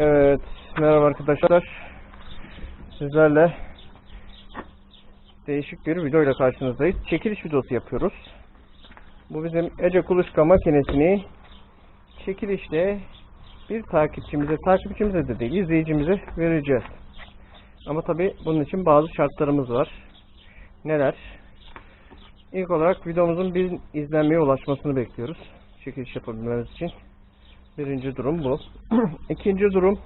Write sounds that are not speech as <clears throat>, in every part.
Evet, merhaba arkadaşlar. Sizlerle değişik bir video ile karşınızdayız. Çekiliş videosu yapıyoruz. Bu bizim Ece Kuluçka makinesini çekilişle bir takipçimize, takipçimize de değil, izleyicimize vereceğiz. Ama tabi bunun için bazı şartlarımız var. Neler? İlk olarak videomuzun bir izlenmeye ulaşmasını bekliyoruz. Çekiliş yapabilmemiz için. Birinci durum bu. <clears throat> İkinci durum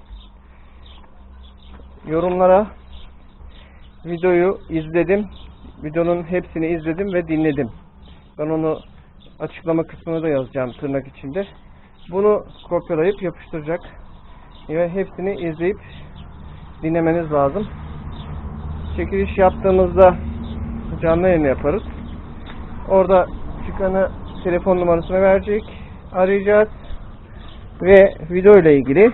yorumlara videoyu izledim. Videonun hepsini izledim ve dinledim. Ben onu açıklama kısmına da yazacağım tırnak içinde. Bunu kopyalayıp yapıştıracak ve hepsini izleyip dinlemeniz lazım. Çekiliş yaptığımızda canlı yayın yaparız. Orada çıkanı telefon numarasını verecek. Arayacağız ve video ile ilgili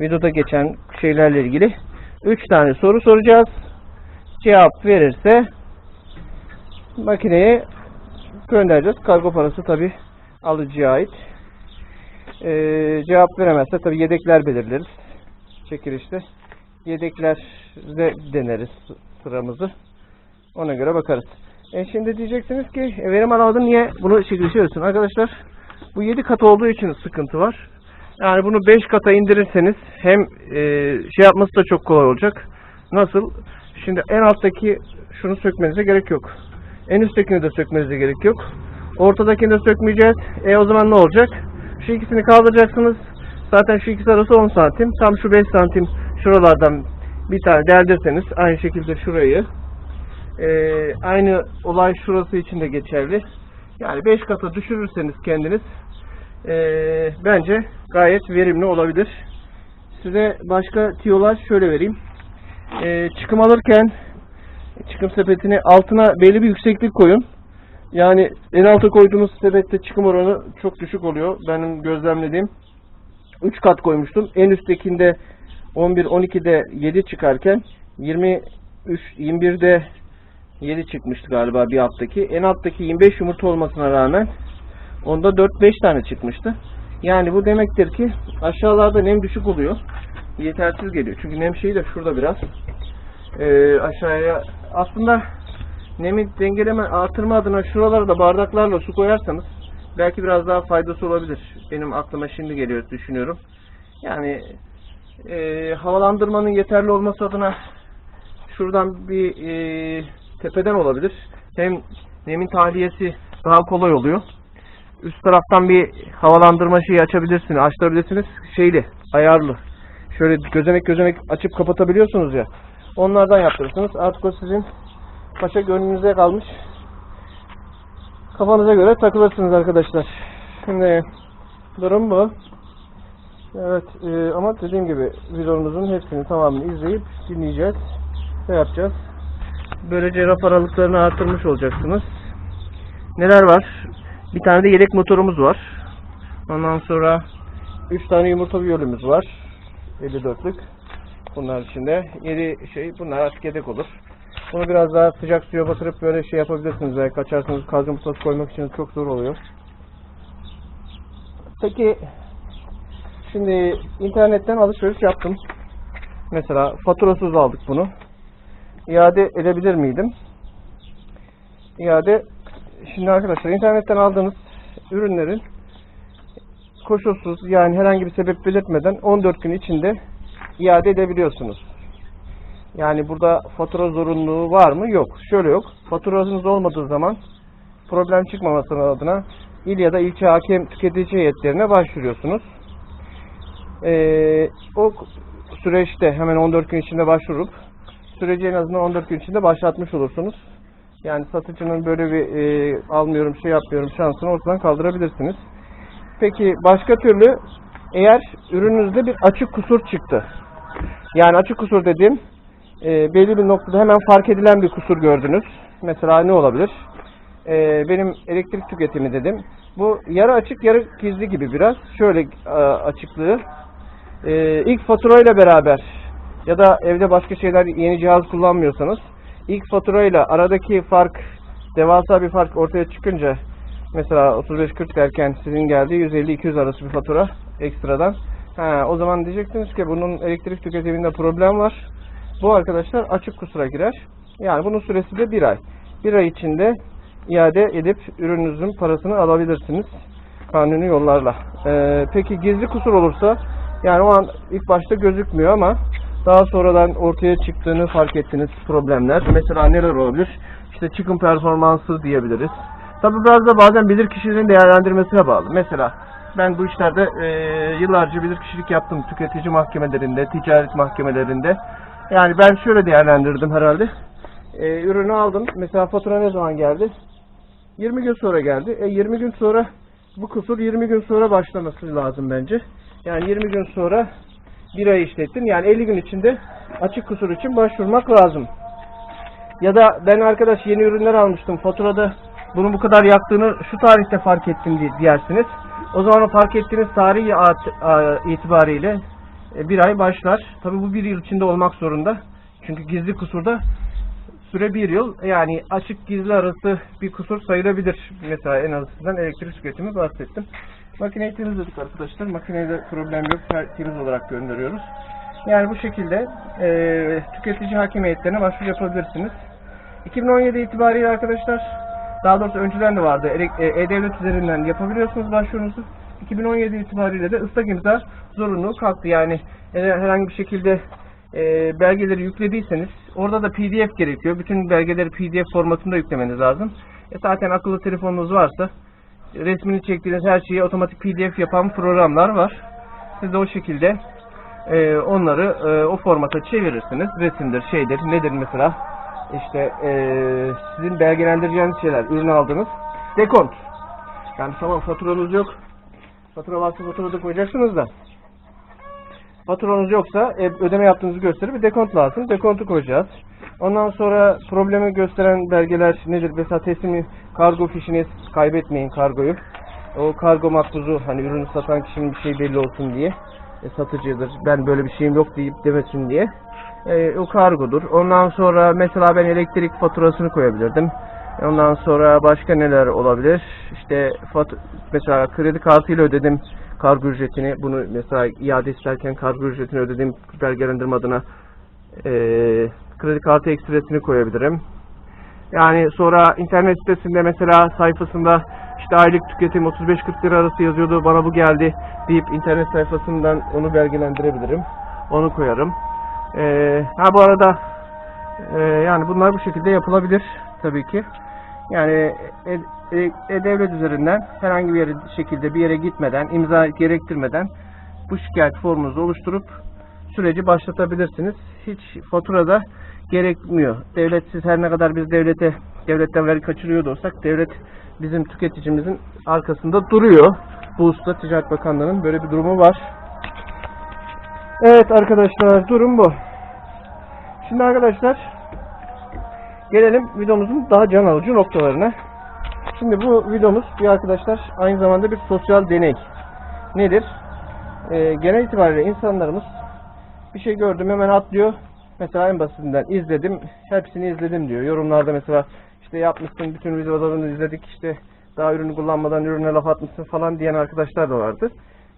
videoda geçen şeylerle ilgili 3 tane soru soracağız. Cevap verirse makineye göndereceğiz. Kargo parası tabi alıcıya ait. Ee, cevap veremezse tabi yedekler belirleriz. Çekilişte. Yedeklerde deneriz sıramızı. Ona göre bakarız. E şimdi diyeceksiniz ki e, verim alamadın niye bunu çekilişe veriyorsun? Arkadaşlar bu 7 kat olduğu için sıkıntı var. Yani bunu 5 kata indirirseniz hem e, şey yapması da çok kolay olacak. Nasıl? Şimdi en alttaki şunu sökmenize gerek yok. En üsttekini de sökmenize gerek yok. Ortadakini de sökmeyeceğiz. E o zaman ne olacak? Şu ikisini kaldıracaksınız. Zaten şu ikisi arası 10 santim. Tam şu 5 santim şuralardan bir tane deldirseniz aynı şekilde şurayı e, aynı olay şurası için de geçerli. Yani 5 kata düşürürseniz kendiniz e, bence gayet verimli olabilir. Size başka tiyolar şöyle vereyim. E, çıkım alırken çıkım sepetini altına belli bir yükseklik koyun. Yani en alta koyduğunuz sepette çıkım oranı çok düşük oluyor. Benim gözlemlediğim 3 kat koymuştum. En üsttekinde 11 12'de 7 çıkarken 23 21'de 7 çıkmıştı galiba bir alttaki. En alttaki 25 yumurta olmasına rağmen onda 4-5 tane çıkmıştı. Yani bu demektir ki aşağılarda nem düşük oluyor. Yetersiz geliyor. Çünkü nem şeyi de şurada biraz. Ee, aşağıya aslında nemi dengeleme artırma adına şuralara da bardaklarla su koyarsanız belki biraz daha faydası olabilir. Benim aklıma şimdi geliyor düşünüyorum. Yani e, havalandırmanın yeterli olması adına şuradan bir e, tepeden olabilir. Hem nemin tahliyesi daha kolay oluyor. Üst taraftan bir havalandırma şeyi açabilirsiniz, açtırabilirsiniz. Şeyli, ayarlı. Şöyle gözenek gözenek açıp kapatabiliyorsunuz ya. Onlardan yaptırırsınız. Artık o sizin paşa gönlünüze kalmış. Kafanıza göre takılırsınız arkadaşlar. Şimdi durum bu. Evet e, ama dediğim gibi videomuzun hepsini tamamını izleyip dinleyeceğiz ve yapacağız. Böylece raf aralıklarını artırmış olacaksınız. Neler var? Bir tane de yedek motorumuz var. Ondan sonra 3 tane yumurta biyolümüz var. 54'lük. Bunlar içinde 7 şey bunlar artık yedek olur. Bunu biraz daha sıcak suya batırıp böyle şey yapabilirsiniz. Eğer kaçarsanız kaz yumurtası koymak için çok zor oluyor. Peki şimdi internetten alışveriş yaptım. Mesela faturasız aldık bunu. İade edebilir miydim? İade şimdi arkadaşlar internetten aldığınız ürünlerin koşulsuz yani herhangi bir sebep belirtmeden 14 gün içinde iade edebiliyorsunuz. Yani burada fatura zorunluluğu var mı? Yok. Şöyle yok. Faturanız olmadığı zaman problem çıkmaması adına il ya da ilçe hakem tüketici heyetlerine başvuruyorsunuz. Ee, o süreçte hemen 14 gün içinde başvurup süreci en azından 14 gün içinde başlatmış olursunuz. Yani satıcının böyle bir e, almıyorum şey yapmıyorum şansını ortadan kaldırabilirsiniz. Peki başka türlü eğer ürününüzde bir açık kusur çıktı. Yani açık kusur dediğim e, belli bir noktada hemen fark edilen bir kusur gördünüz. Mesela ne olabilir? E, benim elektrik tüketimi dedim. Bu yarı açık yarı gizli gibi biraz. Şöyle e, açıklığı. E, ilk faturayla beraber ya da evde başka şeyler yeni cihaz kullanmıyorsanız ilk faturayla aradaki fark devasa bir fark ortaya çıkınca mesela 35-40 derken sizin geldiği 150-200 arası bir fatura ekstradan Ha, o zaman diyeceksiniz ki bunun elektrik tüketiminde problem var. Bu arkadaşlar açık kusura girer. Yani bunun süresi de bir ay. Bir ay içinde iade edip ürününüzün parasını alabilirsiniz. Kanuni yollarla. Ee, peki gizli kusur olursa yani o an ilk başta gözükmüyor ama daha sonradan ortaya çıktığını fark ettiğiniz problemler. Mesela neler olabilir? İşte çıkım performansı diyebiliriz. Tabi biraz da bazen bilir kişinin değerlendirmesine bağlı. Mesela ben bu işlerde e, yıllarca bilir kişilik yaptım tüketici mahkemelerinde, ticaret mahkemelerinde. Yani ben şöyle değerlendirdim herhalde. E, ürünü aldım. Mesela fatura ne zaman geldi? 20 gün sonra geldi. E 20 gün sonra bu kusur 20 gün sonra başlaması lazım bence. Yani 20 gün sonra bir ay işlettin. Yani 50 gün içinde açık kusur için başvurmak lazım. Ya da ben arkadaş yeni ürünler almıştım. Faturada bunun bu kadar yaktığını şu tarihte fark ettim diye diyersiniz. O zaman o fark ettiğiniz tarih itibariyle e, bir ay başlar. Tabi bu bir yıl içinde olmak zorunda. Çünkü gizli kusurda süre bir yıl. Yani açık gizli arası bir kusur sayılabilir. Mesela en azından elektrik tüketimi bahsettim. Makineyi temizledik arkadaşlar. Makinede problem yok. Temiz olarak gönderiyoruz. Yani bu şekilde e, tüketici hakimiyetlerine başvuru yapabilirsiniz. 2017 itibariyle arkadaşlar daha doğrusu önceden de vardı. E, E-Devlet üzerinden yapabiliyorsunuz başvurunuzu. 2017 itibariyle de ıslak imza zorunluluğu kalktı. Yani herhangi bir şekilde e, belgeleri yüklediyseniz orada da PDF gerekiyor. Bütün belgeleri PDF formatında yüklemeniz lazım. E, zaten akıllı telefonunuz varsa resmini çektiğiniz her şeyi otomatik PDF yapan programlar var. Siz de o şekilde e, onları e, o formata çevirirsiniz. Resimdir, şeydir, nedir mesela işte e, sizin belgelendireceğiniz şeyler, ürün aldınız. Dekont. Yani tamam faturanız yok. Fatura varsa faturada koyacaksınız da. Faturanız yoksa e, ödeme yaptığınızı gösterir bir dekont lazım. Dekontu koyacağız. Ondan sonra problemi gösteren belgeler nedir? Mesela teslimi kargo fişini kaybetmeyin kargoyu. O kargo makbuzu hani ürünü satan kişinin bir şey belli olsun diye e, satıcıdır. Ben böyle bir şeyim yok deyip demesin diye. E, o kargodur. Ondan sonra mesela ben elektrik faturasını koyabilirdim. Ondan sonra başka neler olabilir? İşte mesela kredi kartıyla ödedim kargo ücretini. Bunu mesela iade isterken kargo ücretini ödedim belgelendirme adına e, kredi kartı ekstresini koyabilirim. Yani sonra internet sitesinde mesela sayfasında işte aylık tüketim 35-40 lira arası yazıyordu bana bu geldi deyip internet sayfasından onu belgelendirebilirim. Onu koyarım. Ee, ha bu arada e, yani bunlar bu şekilde yapılabilir tabii ki. Yani e, e, e-devlet üzerinden herhangi bir yere, şekilde bir yere gitmeden, imza gerektirmeden bu şikayet formunuzu oluşturup süreci başlatabilirsiniz. Hiç faturada gerekmiyor. Devlet siz her ne kadar biz devlete devletten vergi kaçırıyor da olsak devlet bizim tüketicimizin arkasında duruyor. Bu usta Ticaret Bakanlığı'nın böyle bir durumu var. Evet arkadaşlar durum bu. Şimdi arkadaşlar gelelim videomuzun daha can alıcı noktalarına. Şimdi bu videomuz bir arkadaşlar aynı zamanda bir sosyal deney. Nedir? Ee, genel itibariyle insanlarımız bir şey gördüm hemen atlıyor. Mesela en basitinden izledim, hepsini izledim diyor. Yorumlarda mesela işte yapmışsın bütün videolarını izledik işte daha ürünü kullanmadan ürüne laf atmışsın falan diyen arkadaşlar da vardı.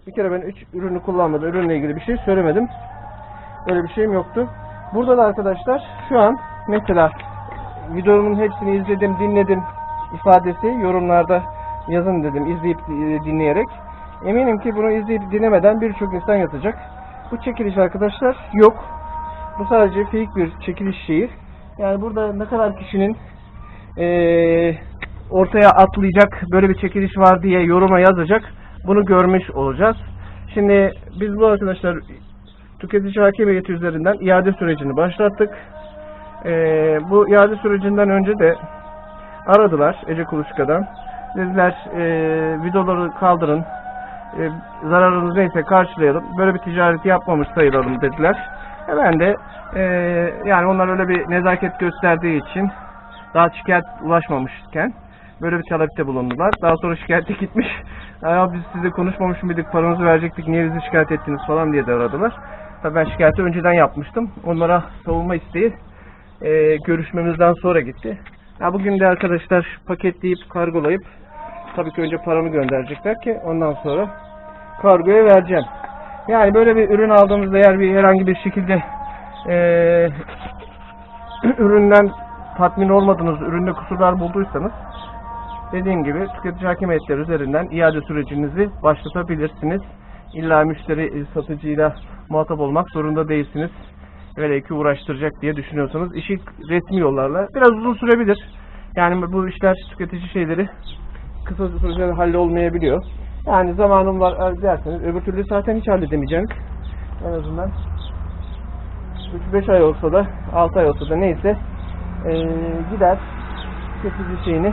Bir kere ben üç ürünü kullanmadan ürünle ilgili bir şey söylemedim. Öyle bir şeyim yoktu. Burada da arkadaşlar şu an mesela videomun hepsini izledim, dinledim ifadesi yorumlarda yazın dedim izleyip e, dinleyerek. Eminim ki bunu izleyip dinlemeden birçok insan yatacak. Bu çekiliş arkadaşlar yok. Bu sadece fake bir çekiliş şeyi. Yani burada ne kadar kişinin eee, ortaya atlayacak böyle bir çekiliş var diye yoruma yazacak. Bunu görmüş olacağız. Şimdi biz bu arkadaşlar tüketici hakimiyeti üzerinden iade sürecini başlattık. Eee, bu iade sürecinden önce de aradılar Ece Kuluçka'dan. Dediler eee, videoları kaldırın. Eee, zararınız neyse karşılayalım. Böyle bir ticareti yapmamış sayılalım dediler. E ben de eee, yani onlar öyle bir nezaket gösterdiği için daha şikayet ulaşmamışken böyle bir talepte bulundular. Daha sonra şikayete <laughs> gitmiş. Ya biz size konuşmamış mıydık, paranızı verecektik, niye bizi şikayet ettiniz falan diye de aradılar. Tabii ben şikayeti önceden yapmıştım. Onlara savunma isteği e, görüşmemizden sonra gitti. Ya bugün de arkadaşlar paketleyip kargolayıp tabii ki önce paramı gönderecekler ki ondan sonra kargoya vereceğim. Yani böyle bir ürün aldığımızda eğer bir herhangi bir şekilde eee <clears throat> üründen tatmin olmadığınız, üründe kusurlar bulduysanız dediğim gibi tüketici hakem heyetleri üzerinden iade sürecinizi başlatabilirsiniz. İlla müşteri e, satıcıyla muhatap olmak zorunda değilsiniz. Velev ki uğraştıracak diye düşünüyorsanız işi resmi yollarla biraz uzun sürebilir. Yani bu işler tüketici şeyleri kısa sürede hallolmayabiliyor. Yani zamanım var e, derseniz öbür türlü zaten hiç halledemeyeceğiniz. En azından 3-5 ay olsa da 6 ay olsa da neyse eee, gider tüketici şeyini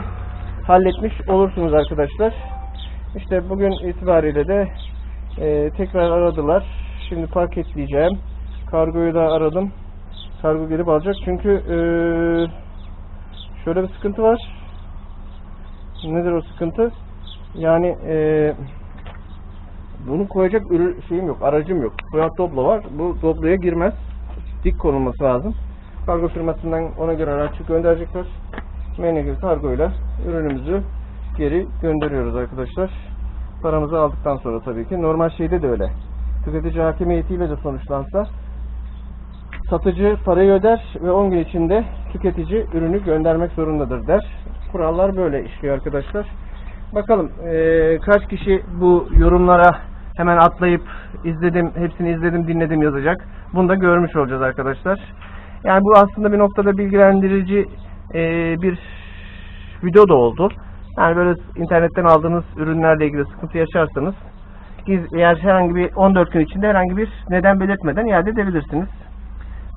halletmiş olursunuz arkadaşlar. İşte bugün itibariyle de eee, tekrar aradılar. Şimdi paketleyeceğim. Kargoyu da aradım. Kargo gelip alacak. Çünkü eee, şöyle bir sıkıntı var. Nedir o sıkıntı? Yani eee bunu koyacak ürün şeyim yok, aracım yok. Fiyat Doblo var. Bu Doblo'ya girmez. Dik konulması lazım. Kargo firmasından ona göre araç gönderecekler. Menegil kargoyla ürünümüzü geri gönderiyoruz arkadaşlar. Paramızı aldıktan sonra tabii ki. Normal şeyde de öyle. Tüketici hakimiyetiyle de sonuçlansa satıcı parayı öder ve 10 gün içinde tüketici ürünü göndermek zorundadır der. Kurallar böyle işliyor arkadaşlar. Bakalım eee, kaç kişi bu yorumlara hemen atlayıp izledim, hepsini izledim, dinledim yazacak. Bunu da görmüş olacağız arkadaşlar. Yani bu aslında bir noktada bilgilendirici eee, bir video da oldu. Yani böyle internetten aldığınız ürünlerle ilgili sıkıntı yaşarsanız giz- eğer herhangi bir 14 gün içinde herhangi bir neden belirtmeden iade edebilirsiniz.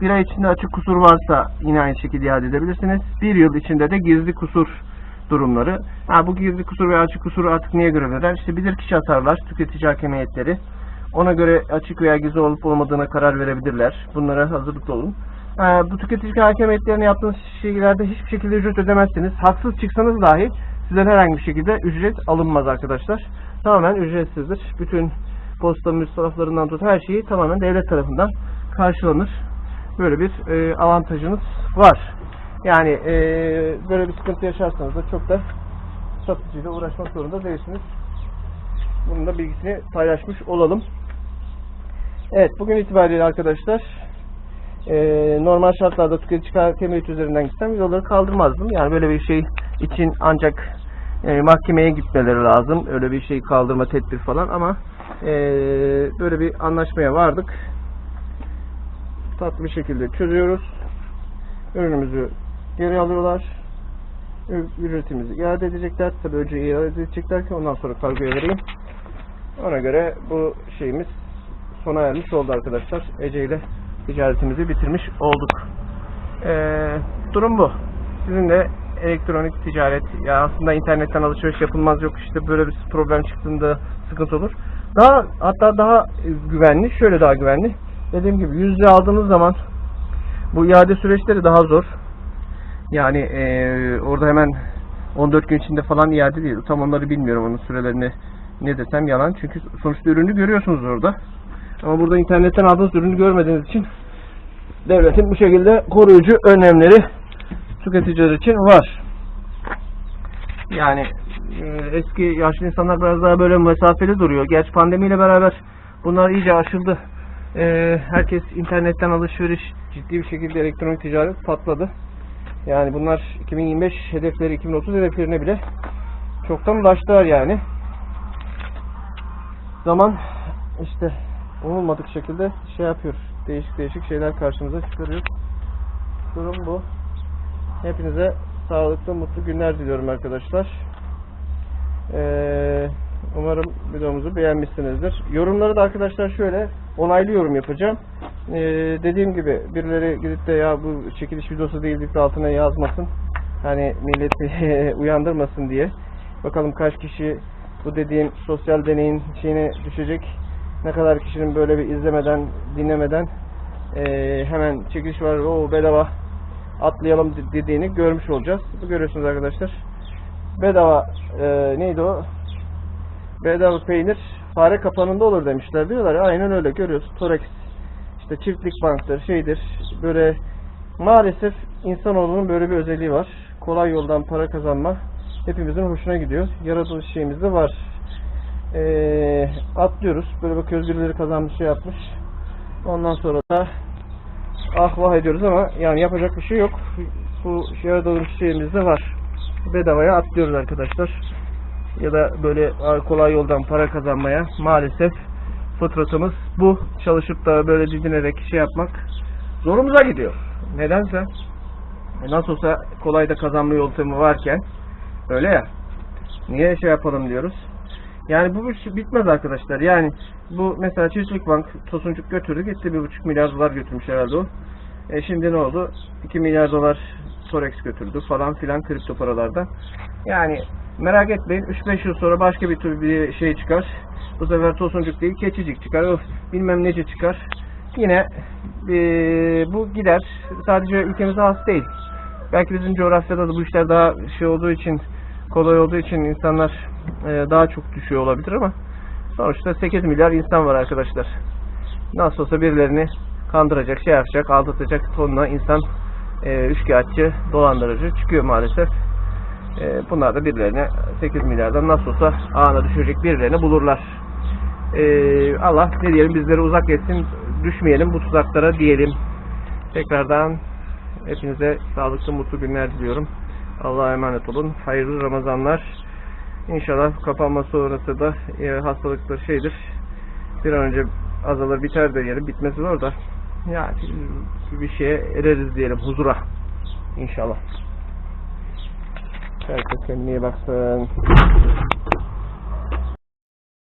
Bir ay içinde açık kusur varsa yine aynı şekilde iade edebilirsiniz. Bir yıl içinde de gizli kusur durumları. Ha, bu gizli kusur veya açık kusuru artık niye göre verer? İşte bilirkişi atarlar, tüketici hakem heyetleri. Ona göre açık veya gizli olup olmadığına karar verebilirler. Bunlara hazırlıklı olun. Ha, bu tüketici hakem heyetlerine yaptığınız şeylerde hiçbir şekilde ücret ödemezsiniz. Haksız çıksanız dahi sizden herhangi bir şekilde ücret alınmaz arkadaşlar. Tamamen ücretsizdir. Bütün posta müstahaflarından tut her şeyi tamamen devlet tarafından karşılanır. Böyle bir e, avantajınız var. Yani e, böyle bir sıkıntı yaşarsanız da çok da satıcıyla uğraşmak zorunda değilsiniz. Bunun da bilgisini paylaşmış olalım. Evet bugün itibariyle arkadaşlar e, normal şartlarda tüketici hakemiyeti üzerinden gitsem videoları kaldırmazdım. Yani böyle bir şey için ancak e, mahkemeye gitmeleri lazım. Öyle bir şey kaldırma tedbir falan ama e, böyle bir anlaşmaya vardık. Tatlı bir şekilde çözüyoruz. Ürünümüzü geri alıyorlar. Ü- Ücretimizi iade edecekler. Tabii önce iade edecekler ki ondan sonra kargoya vereyim. Ona göre bu şeyimiz sona ermiş oldu arkadaşlar. Ece ile ticaretimizi bitirmiş olduk. Ee, durum bu. Sizin de elektronik ticaret ya aslında internetten alışveriş yapılmaz yok işte böyle bir problem çıktığında sıkıntı olur. Daha hatta daha güvenli, şöyle daha güvenli. Dediğim gibi yüzde aldığınız zaman bu iade süreçleri daha zor. Yani eee, orada hemen 14 gün içinde falan iade değil. Tam onları bilmiyorum onun sürelerini ne desem yalan. Çünkü sonuçta ürünü görüyorsunuz orada. Ama burada internetten aldığınız ürünü görmediğiniz için devletin bu şekilde koruyucu önlemleri tüketiciler için var. Yani e, eski yaşlı insanlar biraz daha böyle mesafeli duruyor. Gerçi pandemiyle beraber bunlar iyice aşıldı. E, herkes internetten alışveriş ciddi bir şekilde elektronik ticaret patladı. Yani bunlar 2025 hedefleri, 2030 hedeflerine bile çoktan ulaştılar yani. Zaman işte umulmadık şekilde şey yapıyor. Değişik değişik şeyler karşımıza çıkarıyor. Durum bu. Hepinize sağlıklı, mutlu günler diliyorum arkadaşlar. Ee, umarım videomuzu beğenmişsinizdir. Yorumları da arkadaşlar şöyle onaylı yorum yapacağım. Ee, dediğim gibi birileri gidip de ya bu çekiliş videosu değil deyip de altına yazmasın. Hani milleti <laughs> uyandırmasın diye. Bakalım kaç kişi bu dediğim sosyal deneyin şeyine düşecek. Ne kadar kişinin böyle bir izlemeden, dinlemeden ee, hemen çekiliş var, o bedava atlayalım dediğini görmüş olacağız. Bu görüyorsunuz arkadaşlar. Bedava e, neydi o? Bedava peynir fare kapanında olur demişler diyorlar. ya, Aynen öyle görüyoruz. Torex işte çiftlik banktır şeydir. Böyle maalesef insanoğlunun böyle bir özelliği var. Kolay yoldan para kazanma hepimizin hoşuna gidiyor. Yaratılış şeyimizde var. Ee, atlıyoruz. Böyle bakıyoruz birileri kazanmış şey yapmış. Ondan sonra da ah vah ediyoruz ama yani yapacak bir şey yok. Bu şehir dolu şeyimiz de var. Bedavaya atlıyoruz arkadaşlar. Ya da böyle kolay yoldan para kazanmaya maalesef fıtratımız bu. Çalışıp da böyle didinerek şey yapmak zorumuza gidiyor. Nedense e nasıl olsa kolay da kazanma yöntemi varken öyle ya niye şey yapalım diyoruz. Yani bu iş bitmez arkadaşlar. Yani bu mesela Çiftlik Bank Tosuncuk götürdü gitti bir buçuk milyar dolar götürmüş herhalde o. E şimdi ne oldu? 2 milyar dolar Forex götürdü falan filan kripto paralarda. Yani merak etmeyin 3-5 yıl sonra başka bir tür bir şey çıkar. Bu sefer Tosuncuk değil keçicik çıkar. Öf, bilmem nece çıkar. Yine e, bu gider. Sadece ülkemize has değil. Belki bizim coğrafyada da bu işler daha şey olduğu için kolay olduğu için insanlar e, daha çok düşüyor olabilir ama sonuçta 8 milyar insan var arkadaşlar. Nasıl olsa birilerini kandıracak, şey yapacak, aldatacak tonla insan e, üçkağıtçı, dolandırıcı çıkıyor maalesef. E, bunlar da birilerine 8 milyardan nasıl olsa ağına düşürecek birilerini bulurlar. E, Allah ne diyelim bizleri uzak etsin, düşmeyelim bu tuzaklara diyelim. Tekrardan hepinize sağlıklı, mutlu günler diliyorum. Allah'a emanet olun. Hayırlı Ramazanlar. İnşallah kapanma sonrası da e, hastalıklar şeydir. Bir an önce azalır biter de diyelim. Bitmesi zor da. Ya bir şeye ereriz diyelim. Huzura. İnşallah. Kijk, ik heb meer